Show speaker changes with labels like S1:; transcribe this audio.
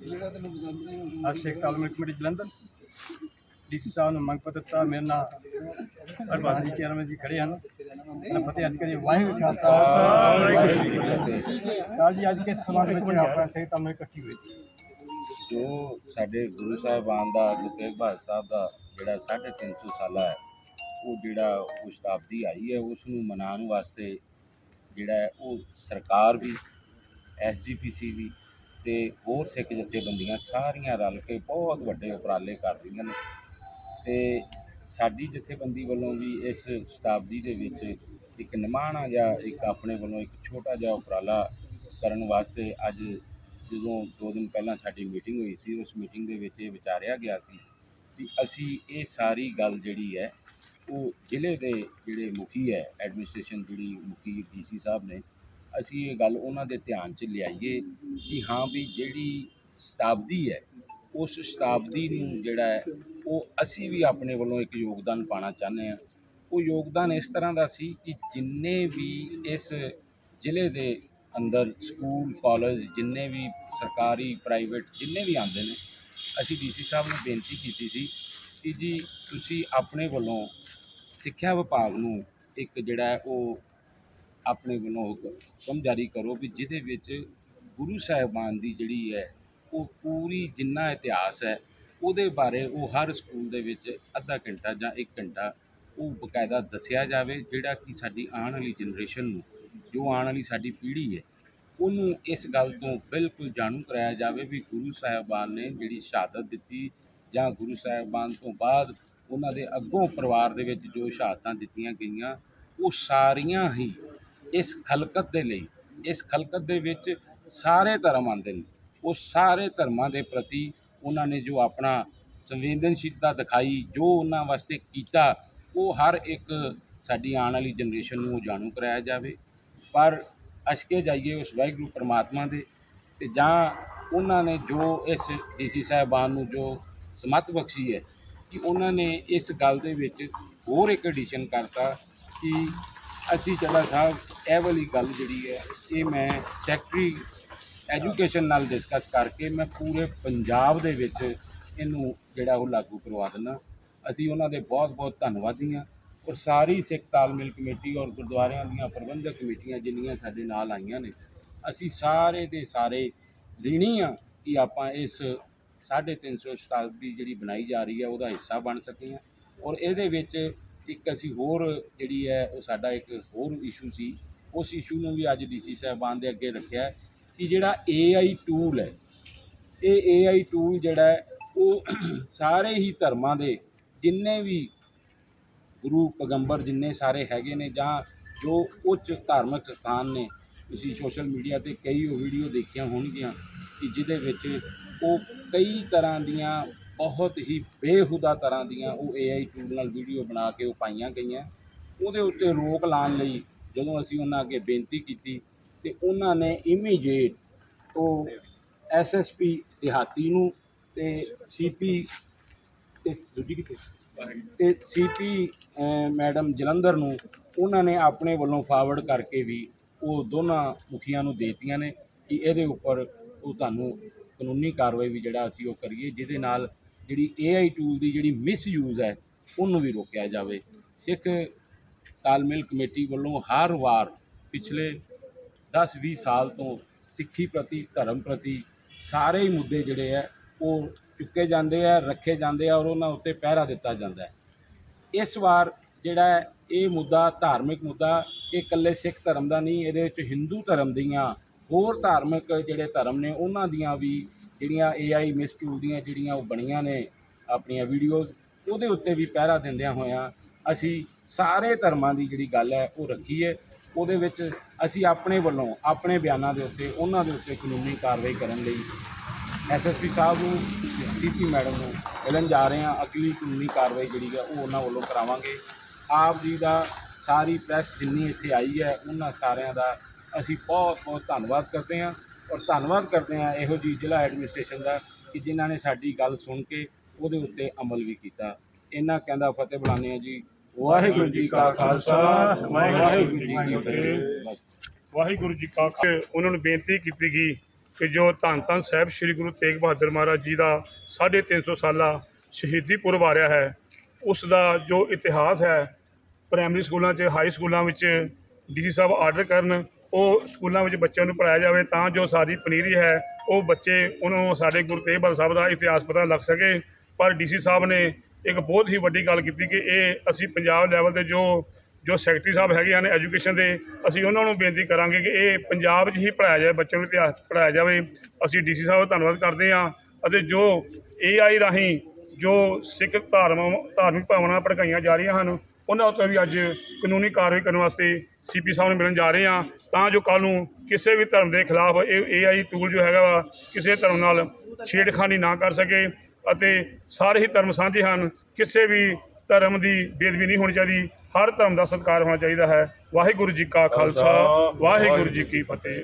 S1: ਅੱਜ ਸ਼ੇਖ ਤਾਲਮੇਲ committee Jalandhar. DC ਸਾਹਿਬ ਨੂੰ ਮੰਗ ਪੱਤਰ ਦਿੱਤਾ ਮੇਰੇ ਨਾਲ ਅਰਬਾਨ ਜੀ ਚੇਅਰਮੈਨ ਜੀ ਖੜੇ ਹਨ। ਮੈਂ ਫਤਿਹ ਅੱਜ ਕਰੀ ਵਾਹਿਗੁਰੂ ਖਾਲਸਾ। ਵਾਹਿਗੁਰੂ ਜੀ ਫਤਿਹ ਅੱਜ ਕੇ ਸਮਾਜ ਵਿੱਚ ਆਪਣਾ ਸ਼ੇਖ ਤਾਲਮੇਲ ਇਕੱਠੀ ਹੋਈ।
S2: ਜੋ ਸਾਡੇ ਗੁਰੂ ਸਾਹਿਬਾਨ ਦਾ ਗੁਰੂ ਤੇਗ ਬਹਾਦਰ ਸਾਹਿਬ ਦਾ ਜਿਹੜਾ 350 ਸਾਲਾ ਹੈ ਉਹ ਜਿਹੜਾ ਉਹ ਸ਼ਤਾਬਦੀ ਆਈ ਹੈ ਉਸ ਨੂੰ ਮਨਾਉਣ ਵਾਸਤੇ ਜਿਹੜਾ ਉਹ ਸਰਕਾਰ ਵੀ ਐਸਜੀਪੀਸੀ ਵੀ ਤੇ ਹੋਰ ਸਿੱਖ ਜਥੇਬੰਦੀਆਂ ਸਾਰੀਆਂ ਰਲ ਕੇ ਬਹੁਤ ਵੱਡੇ ਉਪਰਾਲੇ ਕਰ ਰਹੀਆਂ ਨੇ। ਤੇ ਸਾਡੀ ਜਥੇਬੰਦੀ ਵੱਲੋਂ ਵੀ ਇਸ ਸ਼ਤਾਬਦੀ ਦੇ ਵਿੱਚ ਇੱਕ ਨਿਮਾਣਾ ਜਾਂ ਇੱਕ ਆਪਣੇ ਵੱਲੋਂ ਇੱਕ ਛੋਟਾ ਜਿਹਾ ਉਪਰਾਲਾ ਕਰਨ ਵਾਸਤੇ ਅੱਜ ਜਦੋਂ ਦੋ ਦਿਨ ਪਹਿਲਾਂ ਸਾਡੀ ਮੀਟਿੰਗ ਹੋਈ ਸੀ, ਉਸ ਮੀਟਿੰਗ ਦੇ ਵਿੱਚ ਇਹ ਵਿਚਾਰਿਆ ਗਿਆ ਸੀ ਕਿ ਅਸੀਂ ਇਹ ਸਾਰੀ ਗੱਲ ਜਿਹੜੀ ਹੈ, ਉਹ ਜ਼ਿਲ੍ਹੇ ਦੇ ਜਿਹੜੇ ਮੁਖੀ ਹੈ, ਐਡਮਿਨਿਸਟ੍ਰੇਸ਼ਨ ਜਿਹੜੀ ਮੁਖੀ ਡੀਸੀ ਸਾਹਿਬ ਨੇ ਅਸੀਂ ਇਹ ਗੱਲ ਉਹਨਾਂ ਦੇ ਧਿਆਨ 'ਚ ਲਿਆਈਏ ਕਿ ਹਾਂ ਵੀ ਜਿਹੜੀ ਸ਼ਤਾਬਦੀ ਹੈ, ਉਸ ਸ਼ਤਾਬਦੀ ਨੂੰ ਜਿਹੜਾ ਹੈ, ਉਹ ਅਸੀਂ ਵੀ ਆਪਣੇ ਵੱਲੋਂ ਇੱਕ ਯੋਗਦਾਨ ਪਾਣਾ ਚਾਹੁੰਦੇ ਹਾਂ। ਉਹ ਯੋਗਦਾਨ ਇਸ ਤਰ੍ਹਾਂ ਦਾ ਸੀ ਕਿ ਜਿੰਨੇ ਵੀ ਇਸ ਜ਼ਿਲ੍ਹੇ ਦੇ ਅੰਦਰ ਸਕੂਲ, ਕਾਲਜ, ਜਿੰਨੇ ਵੀ ਸਰਕਾਰੀ, ਪ੍ਰਾਈਵੇਟ ਜਿੰਨੇ ਵੀ ਆਉਂਦੇ ਨੇ, ਅਸੀਂ ਡੀਸੀ ਸਾਹਿਬ ਨੂੰ ਬੇਨਤੀ ਕੀਤੀ ਸੀ ਕਿ ਜੀ ਤੁਸੀਂ ਆਪਣੇ ਵੱਲੋਂ ਸਿੱਖਿਆ ਵਿਭਾਗ ਨੂੰ ਇੱਕ ਜਿਹੜਾ ਉਹ ਆਪਣੇ ਵੱਲੋਂ ਹੁਕਮ ਜਾਰੀ ਕਰੋ ਵੀ ਜਿਹਦੇ ਵਿੱਚ ਗੁਰੂ ਸਾਹਿਬਾਨ ਦੀ ਜਿਹੜੀ ਹੈ, ਉਹ ਪੂਰੀ ਜਿੰਨਾ ਇਤਿਹਾਸ ਹੈ, ਉਹਦੇ ਬਾਰੇ ਉਹ ਹਰ ਸਕੂਲ ਦੇ ਵਿੱਚ ਅੱਧਾ ਘੰਟਾ ਜਾਂ 1 ਘੰਟਾ ਉਹ ਬਕਾਇਦਾ ਦੱਸਿਆ ਜਾਵੇ, ਜਿਹੜਾ ਕਿ ਸਾਡੀ ਆਉਣ ਵਾਲੀ ਜਨਰੇਸ਼ਨ ਨੂੰ, ਜੋ ਆਉਣ ਵਾਲੀ ਸਾਡੀ ਪੀੜ੍ਹੀ ਹੈ, ਉਹਨੂੰ ਇਸ ਗੱਲ ਤੋਂ ਬਿਲਕੁਲ ਜਾਣੂ ਕਰਾਇਆ ਜਾਵੇ ਵੀ ਗੁਰੂ ਸਾਹਿਬਾਨ ਨੇ ਜਿਹੜੀ ਸ਼ਹਾਦਤ ਦਿੱਤੀ ਜਾਂ ਗੁਰੂ ਸਾਹਿਬਾਨ ਤੋਂ ਬਾਅਦ ਉਹਨਾਂ ਦੇ ਅੱਗੋਂ ਪਰਿਵਾਰ ਦੇ ਵਿੱਚ ਜੋ ਸ਼ਹਾਦਤਾਂ ਦਿੱਤੀਆਂ ਗਈਆਂ, ਉਹ ਸਾਰੀਆਂ ਹੀ ਇਸ ਖਲਕਤ ਦੇ ਲਈ, ਇਸ ਖਲਕਤ ਦੇ ਵਿੱਚ ਸਾਰੇ ਧਰਮ ਆਉਂਦੇ ਨੇ। ਉਹ ਸਾਰੇ ਧਰਮਾਂ ਦੇ ਪ੍ਰਤੀ ਉਹਨਾਂ ਨੇ ਜੋ ਆਪਣਾ ਸੰਵੇਦਨਸ਼ੀਲਤਾ ਦਿਖਾਈ, ਜੋ ਉਹਨਾਂ ਵਾਸਤੇ ਕੀਤਾ, ਉਹ ਹਰ ਇੱਕ ਸਾਡੀ ਆਉਣ ਵਾਲੀ ਜਨਰੇਸ਼ਨ ਨੂੰ ਜਾਣੂ ਕਰਾਇਆ ਜਾਵੇ। ਪਰ ਅਸ਼ਕੇ ਜਾਈਏ ਉਸ ਵਾਹਿਗੁਰੂ ਪਰਮਾਤਮਾ ਦੇ ਤੇ ਜਾਂ ਉਹਨਾਂ ਨੇ ਜੋ ਇਸ ਡੀਸੀ ਸਾਹਿਬਾਨ ਨੂੰ ਜੋ ਸਮਤ ਬਖਸ਼ੀ ਹੈ ਕਿ ਉਹਨਾਂ ਨੇ ਇਸ ਗੱਲ ਦੇ ਵਿੱਚ ਹੋਰ ਇੱਕ ਐਡੀਸ਼ਨ ਕਰਤਾ ਕਿ ਅਸੀਂ ਚੱਲਾ ਸਾਹਿਬ, ਇਹ ਵਾਲੀ ਗੱਲ ਜਿਹੜੀ ਹੈ, ਇਹ ਮੈਂ ਸੈਕਟਰੀ ਐਜੂਕੇਸ਼ਨ ਨਾਲ ਡਿਸਕਸ ਕਰਕੇ ਮੈਂ ਪੂਰੇ ਪੰਜਾਬ ਦੇ ਵਿੱਚ ਇਹਨੂੰ ਜਿਹੜਾ ਉਹ ਲਾਗੂ ਕਰਵਾ ਦਿੰਦਾ। ਅਸੀਂ ਉਹਨਾਂ ਦੇ ਬਹੁਤ ਬਹੁਤ ਧੰਨਵਾਦੀ ਹਾਂ ਔਰ ਸਾਰੀ ਸਿੱਖ ਤਾਲਮੇਲ ਕਮੇਟੀ ਔਰ ਗੁਰਦੁਆਰਿਆਂ ਦੀਆਂ ਪ੍ਰਬੰਧਕ ਕਮੇਟੀਆਂ ਜਿੰਨੀਆਂ ਸਾਡੇ ਨਾਲ ਆਈਆਂ ਨੇ, ਅਸੀਂ ਸਾਰੇ ਦੇ ਸਾਰੇ ঋਣੀ ਆ ਕਿ ਆਪਾਂ ਇਸ 350 ਸ਼ਤਾਬਦੀ ਜਿਹੜੀ ਬਣਾਈ ਜਾ ਰਹੀ ਹੈ, ਉਹਦਾ ਹਿੱਸਾ ਬਣ ਸਕੇ ਹਾਂ ਔਰ ਇਹਦੇ ਵਿੱਚ ਇੱਕ ਅਸੀਂ ਹੋਰ ਜਿਹੜੀ ਹੈ, ਉਹ ਸਾਡਾ ਇੱਕ ਹੋਰ ਇਸ਼ੂ ਸੀ। ਉਸ ਇਸ਼ੂ ਨੂੰ ਵੀ ਅੱਜ ਡੀਸੀ ਸਾਹਿਬਾਨ ਦੇ ਅੱਗੇ ਰੱਖਿਆ ਕਿ ਜਿਹੜਾ AI ਟੂਲ ਹੈ, ਇਹ AI ਟੂਲ ਜਿਹੜਾ ਉਹ ਸਾਰੇ ਹੀ ਧਰਮਾਂ ਦੇ ਜਿੰਨੇ ਵੀ ਗੁਰੂ ਪੈਗੰਬਰ ਜਿੰਨੇ ਸਾਰੇ ਹੈਗੇ ਨੇ ਜਾਂ ਜੋ ਉੱਚ ਧਾਰਮਿਕ ਸਥਾਨ ਨੇ, ਤੁਸੀਂ ਸੋਸ਼ਲ ਮੀਡੀਆ ਤੇ ਕਈ ਉਹ ਵੀਡੀਓ ਦੇਖੀਆਂ ਹੋਣਗੀਆਂ ਕਿ ਜਿਹਦੇ ਵਿੱਚ ਉਹ ਕਈ ਤਰ੍ਹਾਂ ਦੀਆਂ ਬਹੁਤ ਹੀ ਬੇਹੁਦਾ ਤਰ੍ਹਾਂ ਦੀਆਂ ਉਹ AI ਟੂਲ ਨਾਲ ਵੀਡੀਓ ਬਣਾ ਕੇ ਉਹ ਪਾਈਆਂ ਗਈਆਂ। ਉਹਦੇ ਉੱਤੇ ਰੋਕ ਲਾਉਣ ਲਈ ਜਦੋਂ ਅਸੀਂ ਉਹਨਾਂ ਅੱਗੇ ਬੇਨਤੀ ਕੀਤੀ ਤੇ ਉਹਨਾਂ ਨੇ ਇਮੀਡੀਏਟ ਉਹ ਐਸਐਸਪੀ ਦਿਹਾਤੀ ਨੂੰ ਤੇ ਸੀਪੀ ਤੇ ਦੂਜੀ ਕਿਤੇ ਤੇ ਸੀਪੀ ਮੈਡਮ ਜਲੰਧਰ ਨੂੰ ਉਹਨਾਂ ਨੇ ਆਪਣੇ ਵੱਲੋਂ ਫਾਰਵਰਡ ਕਰਕੇ ਵੀ ਉਹ ਦੋਨਾਂ ਮੁਖੀਆਂ ਨੂੰ ਦੇਤੀਆਂ ਨੇ ਕਿ ਇਹਦੇ ਉੱਪਰ ਉਹ ਤੁਹਾਨੂੰ ਕਾਨੂੰਨੀ ਕਾਰਵਾਈ ਵੀ ਜਿਹੜਾ ਅਸੀਂ ਉਹ ਕਰੀਏ, ਜਿਹਦੇ ਨਾਲ ਜਿਹੜੀ AI ਟੂਲ ਦੀ ਜਿਹੜੀ ਮਿਸਯੂਜ਼ ਹੈ, ਉਹਨੂੰ ਵੀ ਰੋਕਿਆ ਜਾਵੇ। ਸਿੱਖ ਤਾਲਮੇਲ ਕਮੇਟੀ ਵੱਲੋਂ ਹਰ ਵਾਰ ਪਿਛਲੇ 10-20 ਸਾਲ ਤੋਂ ਸਿੱਖੀ ਪ੍ਰਤੀ, ਧਰਮ ਪ੍ਰਤੀ ਸਾਰੇ ਹੀ ਮੁੱਦੇ ਜਿਹੜੇ ਹੈ, ਉਹ ਚੁੱਕੇ ਜਾਂਦੇ ਆ ਰੱਖੇ ਜਾਂਦੇ ਆ ਔਰ ਉਹਨਾਂ ਉੱਤੇ ਪਹਿਰਾ ਦਿੱਤਾ ਜਾਂਦਾ ਹੈ। ਇਸ ਵਾਰ ਜਿਹੜਾ ਇਹ ਮੁੱਦਾ ਧਾਰਮਿਕ ਮੁੱਦਾ, ਇਹ ਇਕੱਲੇ ਸਿੱਖ ਧਰਮ ਦਾ ਨਹੀਂ, ਇਹਦੇ ਵਿੱਚ ਹਿੰਦੂ ਧਰਮ ਦੀਆਂ ਹੋਰ ਧਾਰਮਿਕ ਜਿਹੜੇ ਧਰਮ ਨੇ, ਉਹਨਾਂ ਦੀਆਂ ਵੀ ਜਿਹੜੀਆਂ AI ਮਿਸਟੂਲ ਦੀਆਂ ਜਿਹੜੀਆਂ ਉਹ ਬਣੀਆਂ ਨੇ ਆਪਣੀਆਂ ਵੀਡੀਓਜ਼ ਉਹਦੇ ਉੱਤੇ ਵੀ ਪਹਿਰਾ ਦਿੰਦਿਆਂ ਹੋਇਆਂ ਅਸੀਂ ਸਾਰੇ ਧਰਮਾਂ ਦੀ ਜਿਹੜੀ ਗੱਲ ਹੈ ਉਹ ਰੱਖੀ ਹੈ ਉਹਦੇ ਵਿੱਚ ਅਸੀਂ ਆਪਣੇ ਵੱਲੋਂ ਆਪਣੇ ਬਿਆਨਾਂ ਦੇ ਉੱਤੇ, ਉਹਨਾਂ ਦੇ ਉੱਤੇ ਕਾਨੂੰਨੀ ਕਾਰਵਾਈ ਕਰਨ ਲਈ ਐਸਐਸਪੀ ਸਾਹਿਬ ਨੂੰ ਸੀਪੀ ਮੈਡਮ ਨੂੰ ਮਿਲਣ ਜਾ ਰਹੇ ਹਾਂ। ਅਗਲੀ ਕਾਨੂੰਨੀ ਕਾਰਵਾਈ ਜਿਹੜੀ ਹੈ ਉਹ ਉਹਨਾਂ ਵੱਲੋਂ ਕਰਾਵਾਂਗੇ। ਆਪ ਜੀ ਦਾ ਸਾਰੀ ਪ੍ਰੈਸ ਜਿੰਨੀ ਇੱਥੇ ਆਈ ਹੈ, ਉਹਨਾਂ ਸਾਰਿਆਂ ਦਾ ਅਸੀਂ ਬਹੁਤ ਬਹੁਤ ਧੰਨਵਾਦ ਕਰਦੇ ਹਾਂ। ਔਰ ਧੰਨਵਾਦ ਕਰਦੇ ਹਾਂ ਇਹੋ ਜੀ ਜ਼ਿਲ੍ਹਾ ਐਡਮਿਨਿਸਟ੍ਰੇਸ਼ਨ ਦਾ ਕਿ ਜਿਨ੍ਹਾਂ ਨੇ ਸਾਡੀ ਗੱਲ ਸੁਣ ਕੇ ਉਹਦੇ ਉੱਤੇ ਅਮਲ ਵੀ ਕੀਤਾ। ਇਹਨਾਂ ਕਹਿੰਦਾ ਫਤਿਹ ਬੁਲਾਉਂਦੇ ਹਾਂ ਜੀ। ਵਾਹਿਗੁਰੂ ਜੀ ਕਾ ਖਾਲਸਾ, ਵਾਹਿਗੁਰੂ ਜੀ ਕੀ ਫਤਿਹ।
S3: ਵਾਹਿਗੁਰੂ ਜੀ ਕਾ ਖਾਲਸਾ। ਉਹਨਾਂ ਨੂੰ ਬੇਨਤੀ ਕੀਤੀ ਗਈ ਕਿ ਜੋ ਧੰਨ ਧੰਨ ਸਾਹਿਬ ਸ੍ਰੀ ਗੁਰੂ ਤੇਗ ਬਹਾਦਰ ਮਹਾਰਾਜ ਜੀ ਦਾ 350 ਸਾਲਾ ਸ਼ਹੀਦੀ ਪੁਰਬ ਆ ਰਿਹਾ ਹੈ, ਉਸ ਦਾ ਜੋ ਇਤਿਹਾਸ ਹੈ ਪ੍ਰਾਇਮਰੀ ਸਕੂਲਾਂ 'ਚ ਹਾਈ ਸਕੂਲਾਂ ਵਿੱਚ ਡੀ ਸਾਹਿਬ ਆਰਡਰ ਕਰਨ ਉਹ ਸਕੂਲਾਂ ਵਿੱਚ ਬੱਚਿਆਂ ਨੂੰ ਪੜ੍ਹਾਇਆ ਜਾਵੇ ਤਾਂ ਜੋ ਸਾਡੀ ਪਨੀਰੀ ਹੈ, ਉਹ ਬੱਚੇ ਉਹਨੂੰ ਸਾਡੇ ਗੁਰੂ ਤੇਗ ਬਹਾਦਰ ਸਾਹਿਬ ਦਾ ਇਤਿਹਾਸ ਪਤਾ ਲੱਗ ਸਕੇ। ਪਰ ਡੀਸੀ ਸਾਹਿਬ ਨੇ ਇੱਕ ਬਹੁਤ ਹੀ ਵੱਡੀ ਗੱਲ ਕੀਤੀ ਕਿ ਇਹ ਅਸੀਂ ਪੰਜਾਬ ਲੈਵਲ ਤੇ ਜੋ ਜੋ ਸੈਕਟਰੀ ਸਾਹਿਬ ਹੈਗੇ ਹਨ ਐਜੂਕੇਸ਼ਨ ਦੇ, ਅਸੀਂ ਉਹਨਾਂ ਨੂੰ ਬੇਨਤੀ ਕਰਾਂਗੇ ਕਿ ਇਹ ਪੰਜਾਬ 'ਚ ਹੀ ਪੜ੍ਹਾਇਆ ਜਾਵੇ, ਬੱਚਿਆਂ ਨੂੰ ਇਤਿਹਾਸ ਪੜ੍ਹਾਇਆ ਜਾਵੇ। ਅਸੀਂ ਡੀਸੀ ਸਾਹਿਬ ਦਾ ਧੰਨਵਾਦ ਕਰਦੇ ਹਾਂ ਅਤੇ ਜੋ ਏਆਈ ਰਾਹੀਂ ਜੋ ਸਿੱਖ ਧਾਰਮ, ਧਾਰਮਿਕ ਭਾਵਨਾਵਾਂ ਭੜਕਾਈਆਂ ਜਾ ਰਹੀਆਂ ਹਨ ਉਹਨਾਂ ਉੱਤੇ ਵੀ ਅੱਜ ਕਾਨੂੰਨੀ ਕਾਰਵਾਈ ਕਰਨ ਵਾਸਤੇ ਸੀਪੀ ਸਾਹਿਬ ਨੂੰ ਮਿਲਣ ਜਾ ਰਹੇ ਹਾਂ। ਤਾਂ ਜੋ ਕੱਲ ਨੂੰ ਕਿਸੇ ਵੀ ਧਰਮ ਦੇ ਖਿਲਾਫ ਇਹ ਏਆਈ ਟੂਲ ਜੋ ਹੈਗਾ ਵਾ ਕਿਸੇ ਧਰਮ ਨਾਲ ਛੇੜਖਾਨੀ ਨਾ ਕਰ ਸਕੇ ਅਤੇ ਸਾਰੇ ਹੀ ਧਰਮ ਸਾਂਝੇ ਹਨ। ਕਿਸੇ ਵੀ ਧਰਮ ਦੀ ਬੇਦਬੀ ਨਹੀਂ ਹੋਣੀ ਚਾਹੀਦੀ। ਹਰ ਧਰਮ ਦਾ ਸਤਿਕਾਰ ਹੋਣਾ ਚਾਹੀਦਾ ਹੈ। ਵਾਹਿਗੁਰੂ ਜੀ ਕਾ ਖਾਲਸਾ ਵਾਹਿਗੁਰੂ ਜੀ ਕੀ ਫਤਿਹ।